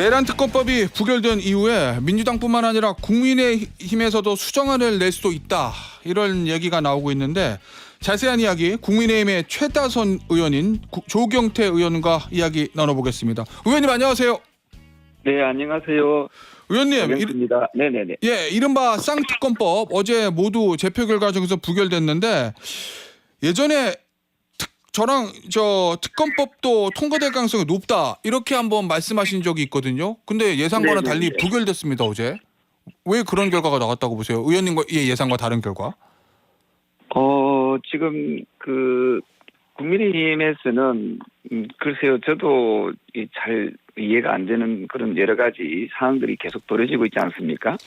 내란 특검법이 부결된 이후에 민주당뿐만 아니라 국민의힘에서도 수정안을 낼 수도 있다 이런 얘기가 나오고 있는데 자세한 이야기 국민의힘의 최다선 의원인 구- 조경태 의원과 이야기 나눠보겠습니다. 의원님 안녕하세요. 네, 안녕하세요. 의원님 이- 정영수입니다. 네네네. 예 이른바 쌍특검법 어제 모두 재표 결 과정에서 부결됐는데 예전에 특- 저랑 저 특검법도 통과될 가능성이 높다 이렇게 한번 말씀하신 적이 있거든요. 근데 예상과는 네네네. 달리 부결됐습니다 어제. 왜 그런 결과가 나왔다고 보세요? 의원님과 의 예상과 다른 결과? 어, 지금 그 국민의힘에서는 음, 글쎄요, 저도 이잘 이해가 안 되는 그런 여러 가지 상황들이 계속 벌어지고 있지 않습니까?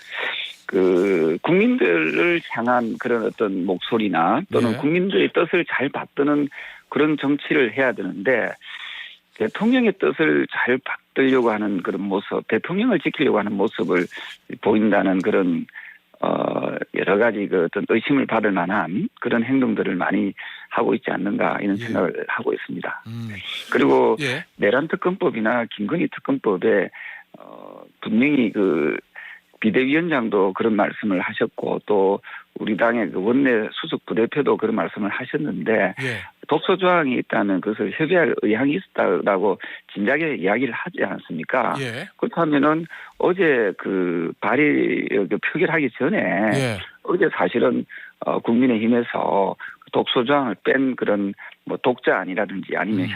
그 국민들을 향한 그런 어떤 목소리나 또는 예. 국민들의 뜻을 잘 받드는 그런 정치를 해야 되는데 대통령의 뜻을 잘 받들려고 하는 그런 모습, 대통령을 지키려고 하는 모습을 보인다는 그런 어 여러 가지 그 어떤 의심을 받을 만한 그런 행동들을 많이 하고 있지 않는가 이런 예. 생각을 하고 있습니다. 음. 그리고 예. 내란 특검법이나 김건희 특검법에 어 분명히 그 비대위원장도 그런 말씀을 하셨고 또 우리 당의 그 원내 수석 부대표도 그런 말씀을 하셨는데 예. 독소 조항이 있다면 그것을 협의할 의향이 있었다고 진작에 이야기를 하지 않았습니까? 예. 그렇다면은 어제 그 발의 그 표결하기 전에 예. 어제 사실은 어 국민의힘에서 독소 조항을 뺀 그런 뭐 독자안이라든지 아니면 음.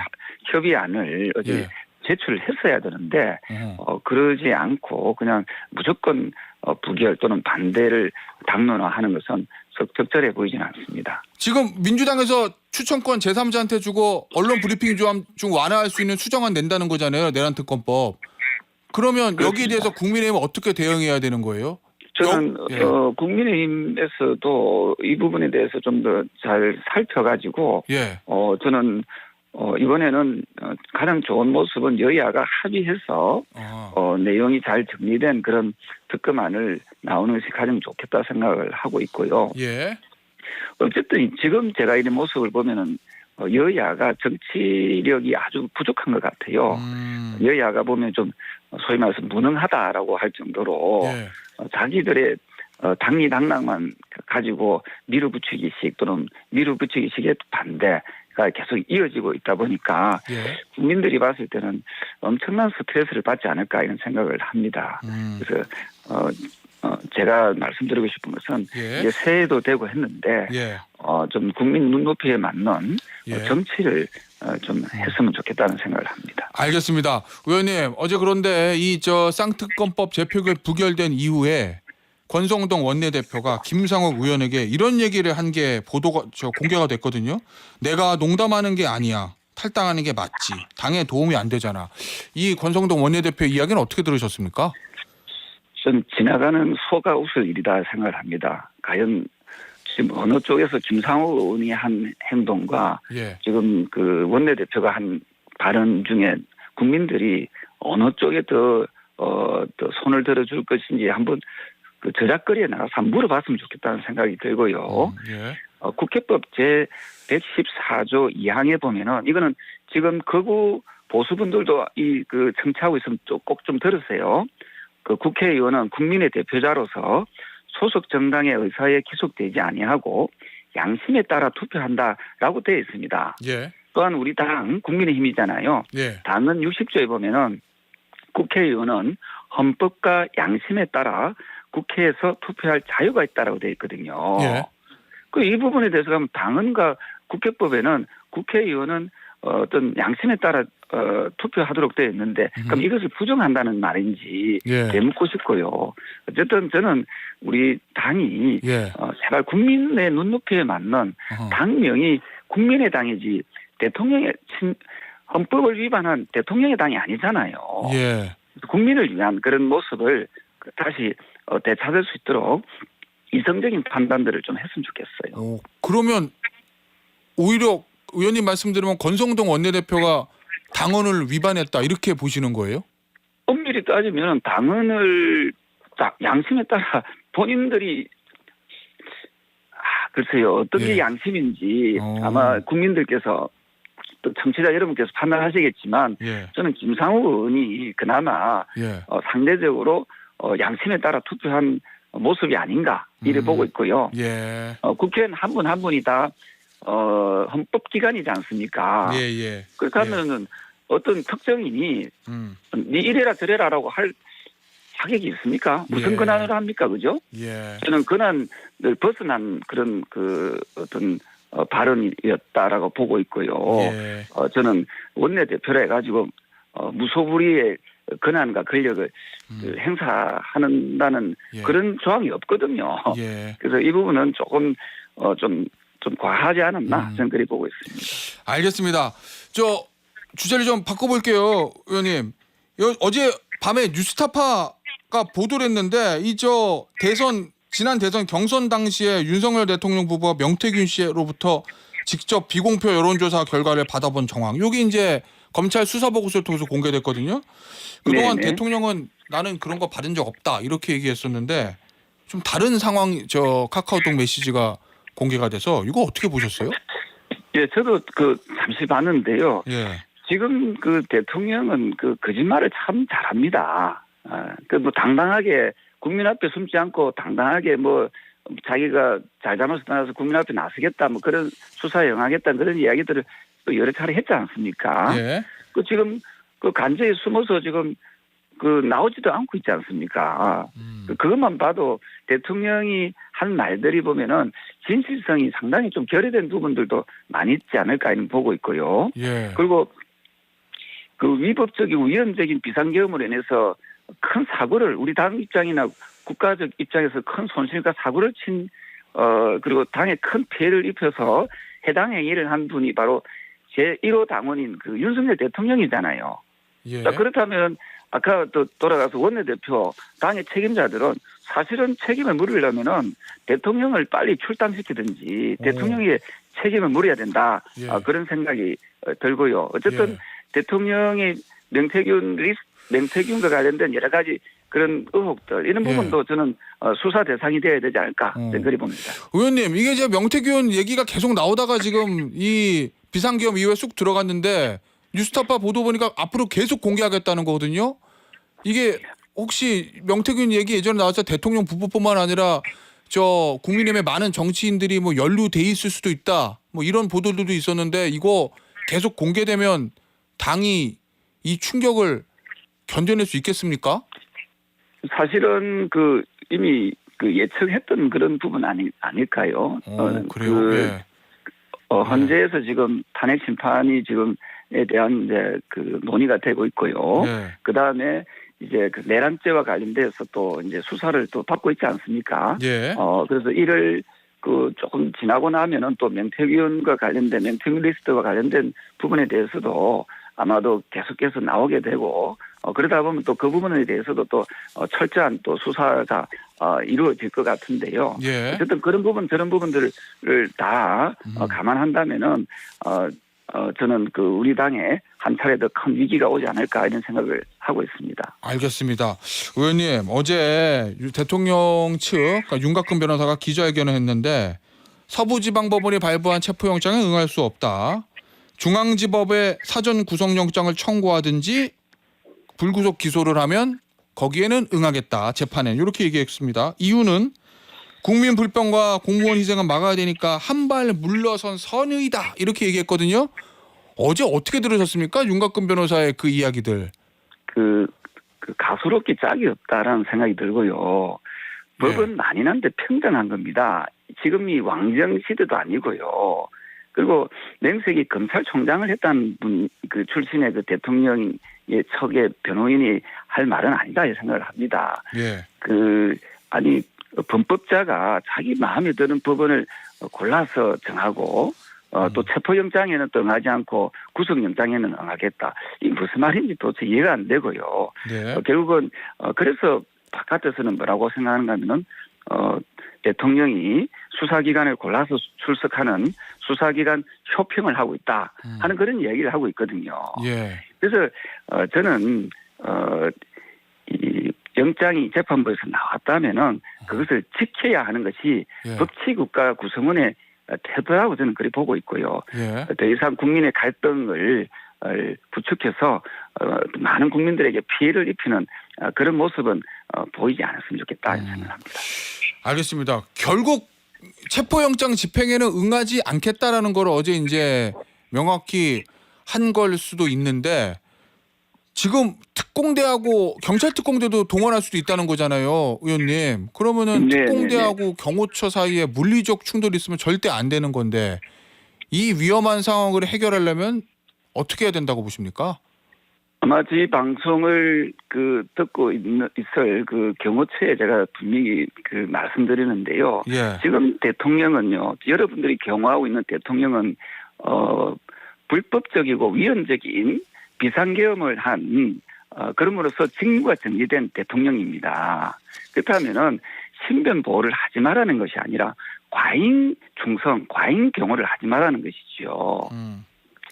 협의안을 어제 예. 제출을 했어야 되는데 어. 어 그러지 않고 그냥 무조건 어 부결 또는 반대를 당론화하는 것은 적- 적절해 보이지는 않습니다. 지금 민주당에서 추천권 제3자한테 주고 언론 브리핑 좀, 좀 완화할 수 있는 수정안 낸다는 거잖아요. 내란 특검법. 그러면 여기에 그렇습니다. 대해서 국민의힘은 어떻게 대응해야 되는 거예요? 저는 여- 예. 어, 국민의힘에서도 이 부분에 대해서 좀 더 잘 살펴가지고 예. 어 저는 어 이번에는 어, 가장 좋은 모습은 여야가 합의해서 아. 어 내용이 잘 정리된 그런 특검안을 나오는 것이 가장 좋겠다 생각을 하고 있고요. 예. 어쨌든 지금 제가 이런 모습을 보면은 어, 여야가 정치력이 아주 부족한 것 같아요. 음. 여야가 보면 좀 소위 말해서 무능하다라고 할 정도로 예. 어, 자기들의 어, 당리 당락만 가지고 밀어붙이기식 또는 밀어붙이기식의 반대가 계속 이어지고 있다 보니까 예. 국민들이 봤을 때는 엄청난 스트레스를 받지 않을까 이런 생각을 합니다. 음. 그래서 어, 어, 제가 말씀드리고 싶은 것은 예. 이제 새해도 되고 했는데 예. 어, 좀 국민 눈높이에 맞는 어, 예. 정치를 어, 좀 했으면 좋겠다는 생각을 합니다. 알겠습니다. 의원님 어제 그런데 이 저 쌍특검법 재표결 부결된 이후에 권성동 원내대표가 김상욱 의원에게 이런 얘기를 한 게 보도가 저 공개가 됐거든요. 내가 농담하는 게 아니야. 탈당하는 게 맞지. 당에 도움이 안 되잖아. 이 권성동 원내대표 이야기는 어떻게 들으셨습니까? 좀 지나가는 소가 웃을 일이다 생각을 합니다. 과연 지금 어느 쪽에서 김상호 의원이 한 행동과 예. 지금 그 원내대표가 한 발언 중에 국민들이 어느 쪽에 더, 어, 더 손을 들어줄 것인지 한번 그 저작거리에 나가서 한번 물어봤으면 좋겠다는 생각이 들고요. 음, 예. 어, 국회법 제 114조 2항에 보면은 이거는 지금 거구 보수분들도 이 그 청취하고 있으면 꼭좀 들으세요. 그 국회의원은 국민의 대표자로서 소속 정당의 의사에 기속되지 아니하고 양심에 따라 투표한다라고 되어 있습니다. 예. 또한 우리 당 국민의힘이잖아요. 예. 당은 60조에 보면은 국회의원은 헌법과 양심에 따라 국회에서 투표할 자유가 있다라고 되어 있거든요. 예. 그이 부분에 대해서 가면 당헌과 국회법에는 국회의원은 어, 어떤 양심에 따라 어, 투표하도록 되어 있는데 그럼 음. 이것을 부정한다는 말인지 예. 되묻고 싶고요. 어쨌든 저는 우리 당이 예. 어, 제발 국민의 눈높이에 맞는 어허. 당명이 국민의 당이지 대통령의 친, 헌법을 위반한 대통령의 당이 아니잖아요. 예. 국민을 위한 그런 모습을 다시 어, 되찾을 수 있도록 이성적인 판단들을 좀 했으면 좋겠어요. 오, 그러면 오히려 의원님 말씀드리면 권성동 원내대표가 당원을 위반했다 이렇게 보시는 거예요? 엄밀히 따지면 당헌을 딱 양심에 따라 본인들이 아 글쎄요 어떤 게 예. 양심인지 어. 아마 국민들께서 또 청취자 여러분께서 판단하시겠지만 예. 저는 김상우 의원이 그나마 예. 어, 상대적으로 어, 양심에 따라 투표한 모습이 아닌가 이래 음. 보고 있고요. 예. 어, 국회의원 한분 한 분이 다 어, 헌법 기관이지 않습니까? 예, 예. 그렇게 하면은 어떤 특정인이 음. 니 이래라 저래라라고 할 자격이 있습니까? 무슨 예. 권한으로 합니까? 그죠? 예. 저는 권한을 벗어난 그런 그 어떤 어, 발언이었다라고 보고 있고요. 예. 어, 저는 원내대표라 해가지고 어, 무소불위의 권한과 권력을 그 행사하는다는 예. 그런 조항이 없거든요. 예. 그래서 이 부분은 조금 어, 좀, 좀 과하지 않았나 음. 저는 그리 보고 있습니다. 알겠습니다. 저 주제를 좀 바꿔볼게요, 의원님. 여- 어제 밤에 뉴스타파가 보도를 했는데 이 저 대선 지난 대선 경선 당시에 윤석열 대통령 부부와 명태균 씨로부터 직접 비공표 여론조사 결과를 받아본 정황. 여기 이제 검찰 수사 보고서를 통해서 공개됐거든요. 그동안 네네. 대통령은 나는 그런 거 받은 적 없다 이렇게 얘기했었는데 좀 다른 상황 저 카카오톡 메시지가 공개가 돼서 이거 어떻게 보셨어요? 예, 저도 그 잠시 봤는데요. 예. 지금 그 대통령은 그 거짓말을 참 잘합니다. 아, 그뭐 당당하게 국민 앞에 숨지 않고 당당하게 뭐 자기가 잘잘못을 떠나서 국민 앞에 나서겠다 뭐 그런 수사에 응하겠다 그런 이야기들을 또 여러 차례 했지 않습니까? 예. 그 지금 그 간제에 숨어서 지금 그 나오지도 않고 있지 않습니까? 음. 그 그것만 봐도 대통령이 한 말들이 보면은 진실성이 상당히 좀 결여된 부분들도 많이 있지 않을까 이는 보고 있고요. 예. 그리고 그 위법적이고 위헌적인 비상계엄으로 인해서 큰 사고를 우리 당 입장이나 국가적 입장에서 큰 손실과 사고를 친, 어, 그리고 당에 큰 피해를 입혀서 해당 행위를 한 분이 바로 제1호 당원인 그 윤석열 대통령이잖아요. 예. 자, 그렇다면 아까 또 돌아가서 원내대표 당의 책임자들은 사실은 책임을 물으려면은 대통령을 빨리 출당시키든지 오. 대통령의 책임을 물어야 된다. 예. 아, 그런 생각이 어, 들고요. 어쨌든 예. 대통령이 명태균 리스, 명태균과 관련된 여러 가지 그런 의혹들 이런 예. 부분도 저는 어, 수사 대상이 되어야 되지 않을까 어. 저는 그리 봅니다. 의원님 이게 이제 명태균 얘기가 계속 나오다가 지금 이 비상계엄 이후에 쑥 들어갔는데 뉴스타파 보도 보니까 앞으로 계속 공개하겠다는 거거든요. 이게 혹시 명태균 얘기 예전에 나왔을 때 대통령 부부뿐만 아니라 저 국민의힘의 많은 정치인들이 뭐 연루돼 있을 수도 있다. 뭐 이런 보도들도 있었는데 이거 계속 공개되면 당이 이 충격을 견뎌낼 수 있겠습니까? 사실은 그 이미 그 예측했던 그런 부분 아니 아닐까요? 어, 어, 그래요. 그 예. 어, 헌재에서 지금 탄핵 심판이 지금에 대한 이제 그 논의가 되고 있고요. 예. 그 다음에 이제 그 내란죄와 관련돼서 또 이제 수사를 또 받고 있지 않습니까? 예. 어, 그래서 이를 그 조금 지나고 나면은 또 명태균과 관련된 명태균 리스트와 관련된 부분에 대해서도 아마도 계속해서 나오게 되고 어, 그러다 보면 또 그 부분에 대해서도 또 어, 철저한 또 수사가 어, 이루어질 것 같은데요. 예. 어쨌든 그런 부분 저런 부분들을 다 어, 음. 감안한다면은 어, 어, 저는 그 우리 당에 한 차례 더 큰 위기가 오지 않을까 이런 생각을 하고 있습니다. 알겠습니다. 의원님 어제 유- 대통령 측 그러니까 윤곽근 변호사가 기자회견을 했는데 서부지방법원이 발부한 체포영장에 응할 수 없다. 중앙지법에 사전 구속영장을 청구하든지 불구속 기소를 하면 거기에는 응하겠다 재판에 이렇게 얘기했습니다. 이유는 국민 불평과 공무원 희생은 막아야 되니까 한 발 물러선 선의다 이렇게 얘기했거든요. 어제 어떻게 들으셨습니까? 윤곽근 변호사의 그 이야기들. 그, 그 가소롭기 짝이 없다라는 생각이 들고요. 네. 법은 만인한데 평등한 겁니다. 지금 이 왕정 시대도 아니고요. 그리고 명색이 검찰총장을 했다는 분, 그 출신의 그 대통령 의 척의 변호인이 할 말은 아니다 이 생각을 합니다. 예. 그 아니 범법자가 자기 마음에 드는 법원을 골라서 정하고 어, 또 음. 체포영장에는 또 응하지 않고 구속영장에는 응하겠다. 이게 무슨 말인지 도대체 이해가 안 되고요. 네. 어, 결국은 어, 그래서 바깥에서는 뭐라고 생각하는가 하면은 어, 대통령이 수사기관을 골라서 출석하는 수사기관 쇼핑을 하고 있다 음. 하는 그런 이야기를 하고 있거든요. 예. 그래서 어, 저는 어, 이 영장이 재판부에서 나왔다면은 그것을 지켜야 하는 것이 예. 법치국가 구성원의 태도라고 저는 그리 보고 있고요. 예. 더 이상 국민의 갈등을 어, 부추겨서 어, 많은 국민들에게 피해를 입히는 어, 그런 모습은 어, 보이지 않았으면 좋겠다 음. 는 생각합니다. 알겠습니다. 결국 체포영장 집행에는 응하지 않겠다라는 걸 어제 이제 명확히 한 걸 수도 있는데 지금 특공대하고 경찰 특공대도 동원할 수도 있다는 거잖아요, 의원님. 그러면은 네, 특공대하고 경호처 사이에 물리적 충돌이 있으면 절대 안 되는 건데 이 위험한 상황을 해결하려면 어떻게 해야 된다고 보십니까? 아마 이 방송을 그 듣고 있는, 있을 그 경호처에 제가 분명히 그 말씀드리는데요. 예. 지금 대통령은요, 여러분들이 경호하고 있는 대통령은 어 불법적이고 위헌적인 비상계엄을 한 어, 그럼으로써 직무가 정리된 대통령입니다. 그렇다면은 신변 보호를 하지 말라는 것이 아니라 과잉 충성, 과잉 경호를 하지 말라는 것이죠. 음.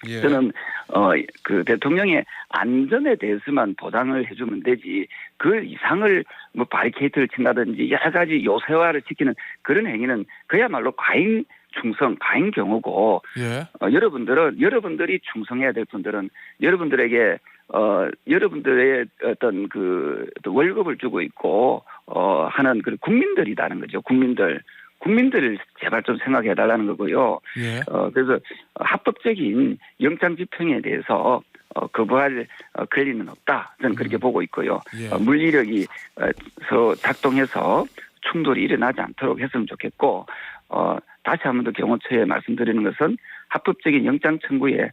예. 저는 어 그 대통령의 안전에 대해서만 보장을 해주면 되지 그 이상을 뭐 바리케이트를 친다든지 여러 가지 요새화를 시키는 그런 행위는 그야말로 과잉 충성, 과잉 경우고 예. 어, 여러분들은 여러분들이 충성해야 될 분들은 여러분들에게 어 여러분들의 어떤 그 월급을 주고 있고 어 하는 그 국민들이라는 거죠 국민들 국민들을 제발 좀 생각해 달라는 거고요. 예. 어, 그래서 합법적인 영장 집행에 대해서 어, 거부할 어, 권리는 없다. 저는 그렇게 음. 보고 있고요. 예. 어, 물리력이 어, 서 작동해서 충돌이 일어나지 않도록 했으면 좋겠고 어, 다시 한 번 더 경호처에 말씀드리는 것은 합법적인 영장 청구에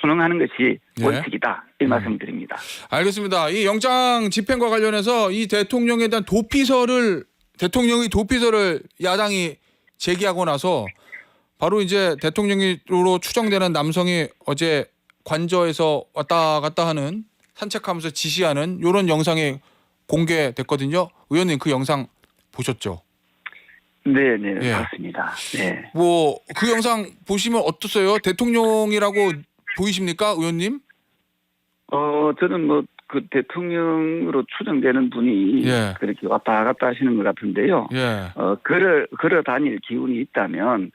순응하는 것이 예. 원칙이다. 이 음. 말씀드립니다. 알겠습니다. 이 영장 집행과 관련해서 이 대통령에 대한 도피서를 대통령이 도피서를 야당이 제기하고 나서 바로 이제 대통령으로 추정되는 남성이 어제 관저에서 왔다 갔다 하는 산책하면서 지시하는 이런 영상이 공개됐거든요. 의원님 그 영상 보셨죠? 네, 네, 예. 맞습니다. 네. 뭐 그 영상 보시면 어떠세요? 대통령이라고 보이십니까, 의원님? 어, 저는 뭐 그 대통령으로 추정되는 분이 예. 그렇게 왔다 갔다 하시는 것 같은데요. 예. 어, 걸어, 걸어 다닐 기운이 있다면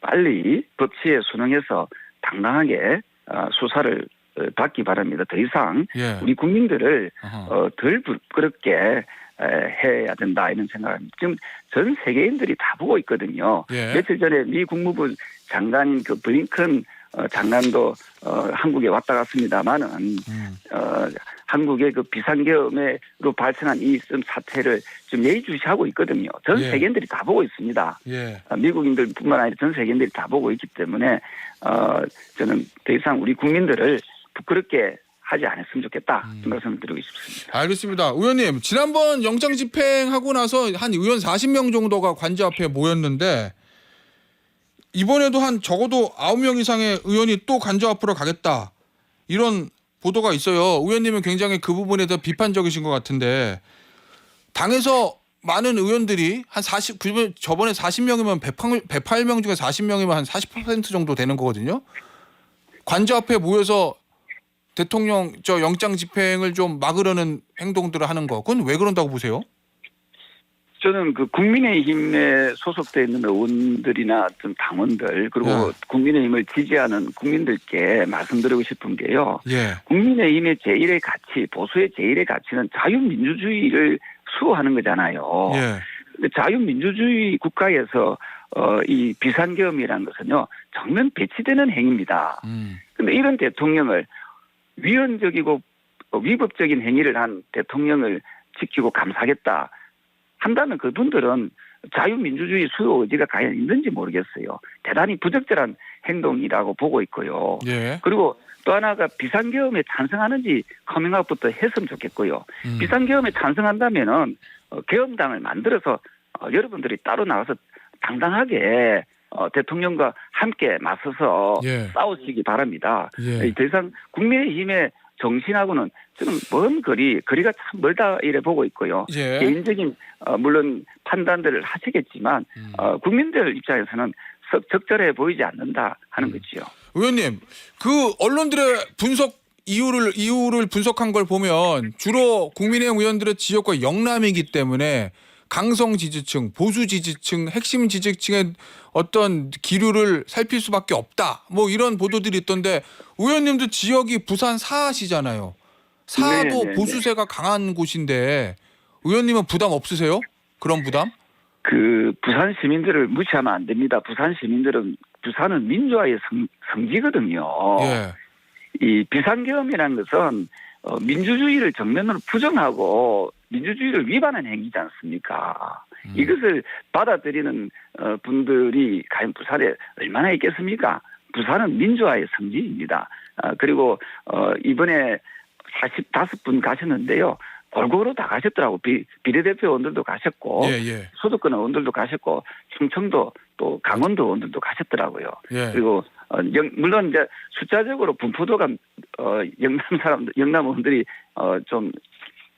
빨리 법치에 순응해서 당당하게 어, 수사를 어, 받기 바랍니다. 더 이상 예. 우리 국민들을. 어, 덜 부끄럽게 에, 해야 된다 이런 생각합니다. 지금 전 세계인들이 다 보고 있거든요. 예. 며칠 전에 미 국무부 장관인 그 블링컨 어, 장관도 어, 한국에 왔다 갔습니다만은 음. 어, 한국의 그 비상계엄으로 발생한 이 사태를 좀 예의주시하고 있거든요. 전 예. 세계인들이 다 보고 있습니다. 예. 어, 미국인들뿐만 아니라 전 세계인들이 다 보고 있기 때문에 어, 저는 더 이상 우리 국민들을 부끄럽게 하지 않았으면 좋겠다 음. 그 말씀을 드리고 싶습니다. 알겠습니다. 의원님, 지난번 영장 집행하고 나서 한 의원 40명 정도가 관저 앞에 모였는데 이번에도 한 적어도 9명 이상의 의원이 또 관저 앞으로 가겠다. 이런 보도가 있어요. 의원님은 굉장히 그 부분에 대해 비판적이신 것 같은데 당에서 많은 의원들이 한 40, 그 저번에 40명이면 108명 중에 40명이면 한 40% 정도 되는 거거든요. 관저 앞에 모여서 대통령 저 영장 집행을 좀 막으려는 행동들을 하는 거 그건 왜 그런다고 보세요? 저는 그 국민의힘에 소속돼 있는 의원들이나 좀 당원들 그리고 네. 국민의힘을 지지하는 국민들께 말씀드리고 싶은 게요. 예. 국민의힘의 제1의 가치, 보수의 제1의 가치는 자유민주주의를 수호하는 거잖아요. 예. 자유민주주의 국가에서 어, 이 비상계엄이라는 것은요 정면 배치되는 행위입니다. 음. 근데 이런 대통령을 위헌적이고 어, 위법적인 행위를 한 대통령을 지키고 감사하겠다 한다면 그분들은 자유민주주의 수요 의지가 과연 있는지 모르겠어요. 대단히 부적절한 행동이라고 보고 있고요. 예. 그리고 또 하나가 비상계엄에 찬성하는지 커밍아웃부터 했으면 좋겠고요. 음. 비상계엄에 찬성한다면은 어, 계엄당을 만들어서 어, 여러분들이 따로 나와서 당당하게 어, 대통령과 함께 맞서서 예. 싸우시기 바랍니다. 예. 더 이상 국민의힘의 정신하고는 저는 먼 거리 거리가 참 멀다 이래 보고 있고요. 예. 개인적인 어, 물론 판단들을 하시겠지만 음. 어, 국민들 입장에서는 썩 적절해 보이지 않는다 하는 음. 거지요. 의원님, 그 언론들의 분석 이유를 이유를 분석한 걸 보면 주로 국민의힘 의원들의 지역과 영남이기 때문에 강성 지지층, 보수 지지층, 핵심 지지층의 어떤 기류를 살필 수밖에 없다. 뭐 이런 보도들이 있던데 의원님도 지역이 부산 사시잖아요. 사도 네, 네, 네. 보수세가 강한 곳인데 의원님은 부담 없으세요? 그런 부담? 그 부산 시민들을 무시하면 안 됩니다. 부산 시민들은 부산은 민주화의 성, 성지거든요. 예. 이 비상계엄이라는 것은 어, 민주주의를 정면으로 부정하고 민주주의를 위반한 행위지 않습니까? 음. 이것을 받아들이는 어, 분들이 과연 부산에 얼마나 있겠습니까? 부산은 민주화의 성지입니다. 아, 그리고 어, 이번에 45분 가셨는데요. 골고루 다 가셨더라고. 비, 비례대표 의원들도 가셨고 예, 예. 소득권 의원들도 가셨고 충청도 또 강원도 의원들도 가셨더라고요. 예. 그리고 어, 영- 물론 이제 숫자적으로 분포도가 어, 영남 사람들 영남 의원들이 어, 좀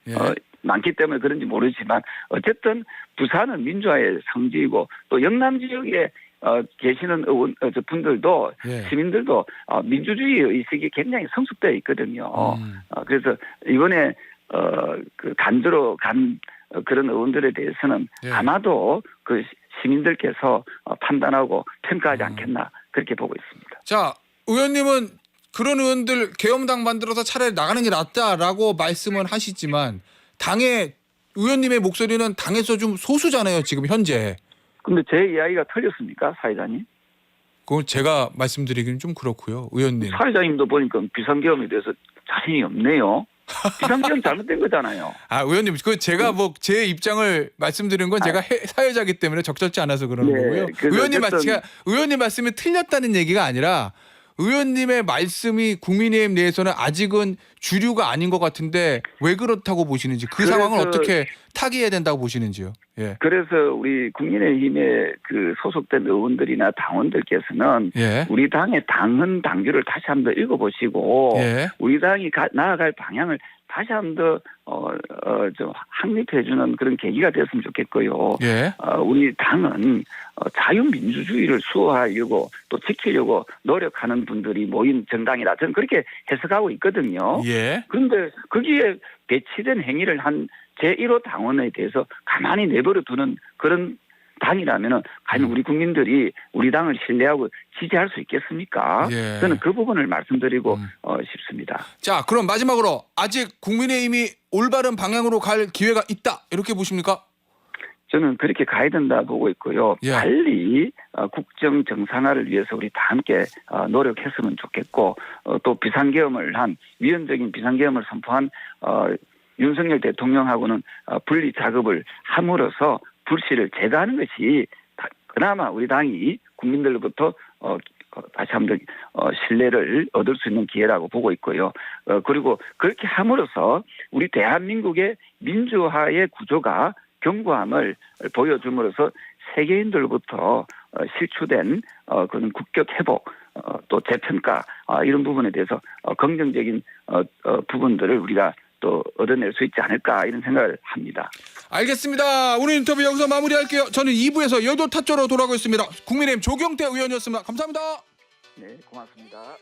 예. 어, 많기 때문에 그런지 모르지만 어쨌든 부산은 민주화의 성지이고 또 영남 지역에 어, 계시는 의원 어, 저 분들도 예. 시민들도 어, 민주주의 의식이 굉장히 성숙되어 있거든요. 음. 어, 그래서 이번에 어, 그 간주로 간 어, 그런 의원들에 대해서는 예. 아마도 그 시- 시민들께서 어, 판단하고 평가하지 음. 않겠나 그렇게 보고 있습니다. 자, 의원님은 그런 의원들 계엄당 만들어서 차라리 나가는 게 낫다라고 말씀은 하시지만 당의 의원님의 목소리는 당에서 좀 소수잖아요, 지금 현재. 근데 제 이야기가 틀렸습니까, 사회자님? 그건 제가 말씀드리기는 좀 그렇고요, 의원님. 사회자님도 보니까 비상계엄에 대해서 자신이 없네요. 비상계엄 잘못된 거잖아요. 아, 의원님, 그 제가 뭐 제 입장을 말씀드린 건 제가 해- 사회자기 때문에 적절치 않아서 그러는 네, 거고요. 그래서 의원님 말 어쨌든- 의원님 말씀이 틀렸다는 얘기가 아니라 의원님의 말씀이 국민의힘 내에서는 아직은 주류가 아닌 것 같은데 왜 그렇다고 보시는지 그 그래서- 상황을 어떻게 타개해야 된다고 보시는지요. 예. 그래서 우리 국민의힘에 그 소속된 의원들이나 당원들께서는 예. 우리 당의 당헌 당규를 다시 한번 읽어보시고 예. 우리 당이 가- 나아갈 방향을 다시 한번 어, 어, 좀 확립해주는 그런 계기가 됐으면 좋겠고요. 예. 어, 우리 당은 어, 자유민주주의를 수호하려고 또 지키려고 노력하는 분들이 모인 정당이라 저는 그렇게 해석하고 있거든요. 예. 그런데 거기에 배치된 행위를 한 제1호 당원에 대해서 가만히 내버려 두는 그런 당이라면은 과연 음. 우리 국민들이 우리 당을 신뢰하고 지지할 수 있겠습니까? 예. 저는 그 부분을 말씀드리고 음. 어, 싶습니다. 자, 그럼 마지막으로 아직 국민의힘이 올바른 방향으로 갈 기회가 있다. 이렇게 보십니까? 저는 그렇게 가야 된다 보고 있고요. 예. 빨리 어, 국정 정상화를 위해서 우리 다 함께 어, 노력했으면 좋겠고 어, 또 비상계엄을 한 위헌적인 비상계엄을 선포한 어, 윤석열 대통령하고는 어, 분리 작업을 함으로써 불씨를 제거하는 것이 다- 그나마 우리 당이 국민들로부터 어, 어, 다시 한번 어, 신뢰를 얻을 수 있는 기회라고 보고 있고요. 어, 그리고 그렇게 함으로써 우리 대한민국의 민주화의 구조가 견고함을 보여줌으로써 세계인들로부터 어, 실추된 어, 그런 국격 회복 어, 또 재평가 어, 이런 부분에 대해서 어, 긍정적인 어, 어, 부분들을 우리가 또 얻어낼 수 있지 않을까 이런 생각을 합니다. 알겠습니다. 오늘 인터뷰 여기서 마무리할게요. 저는 2부에서 여도 타조로 돌아오고 있습니다. 국민의힘 조경태 의원이었습니다. 감사합니다. 네, 고맙습니다.